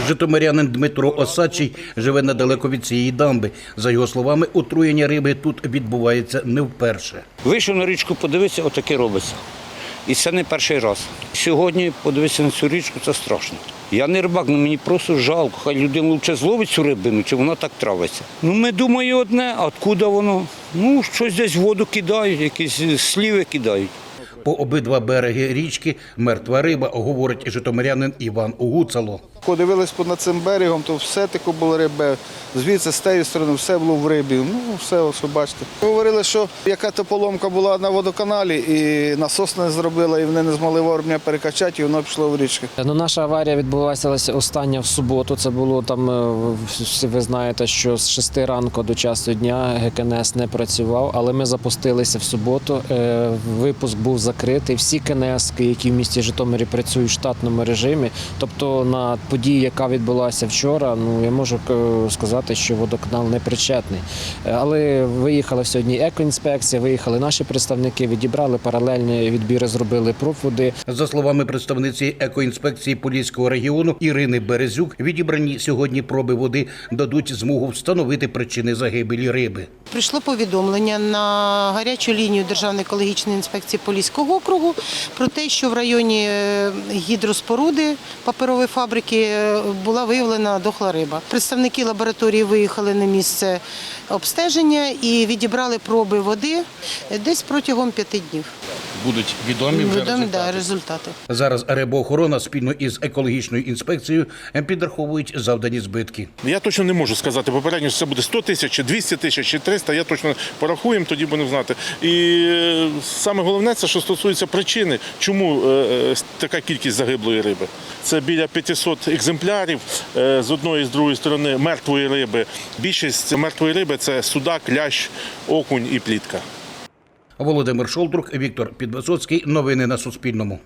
Житомирянин Дмитро Осадчий живе недалеко від цієї дамби. За його словами, отруєння риби тут відбувається не вперше. Вийшов на річку, подивився, отаке робиться. І це не перший раз. Сьогодні подивитися на цю річку, це страшно. Я не рибак, ну мені просто жалко. Хай людина лучше зловить цю рибину, чи вона так травиться. Ну ми думаємо одне, а откуда воно? Ну, щось десь воду кидають, якісь сліви кидають. По обидва береги річки мертва риба, говорить житомирянин Іван Угуцало. Подивились над цим берегом, то все таке було рибе. Звідси з тієї сторони все було в рибі. Ну, все, ось бачите. Говорили, що яка то поломка була на водоканалі, і насос не зробила, і вони не змогли вовремя перекачати, і воно пішло в річку. Ну, наша аварія відбулася остання в суботу. Це було там, е, всі ви знаєте, що з 6 ранку до часу дня ГКНС не працював, але ми запустилися в суботу. Е, Випуск був закритий. Всі КНС, які в місті Житомирі працюють в штатному режимі. Тобто на події, яка відбулася вчора, ну я можу е, сказати, що водоканал не причетний. Е, Але виїхала сьогодні екоінспекція, виїхали наші представники, відібрали паралельні відбіри, зробили проб води. За словами представниці екоінспекції Поліського регіону Ірини Березюк, відібрані сьогодні проби води дадуть змогу встановити причини загибелі риби. Прийшло повідомлення на гарячу лінію Державної екологічної інспекції Поліського округу про те, що в районі е, гідроспоруди паперової фабрики е, була виявлена дохла риба. Представники лабораторії виїхали на місце обстеження і відібрали проби води десь протягом п'яти днів. Будуть відомі вже Відомі да, результати. результати. Зараз рибоохорона спільно із екологічною інспекцією підраховують завдані збитки. Я точно не можу сказати попередньо, що це буде 100 тисяч, чи 200 тисяч, чи 300, я точно порахуємо, тоді будемо знати. І е, саме головне, це що стосується причини, чому е, е, така кількість загиблої риби. Це біля 500 екземплярів з одної і з другої сторони мертвої риби. Більшість мертвої риби це судак, лящ, окунь і плітка. Володимир Шолдрук, Віктор Підвисоцький. Новини на Суспільному.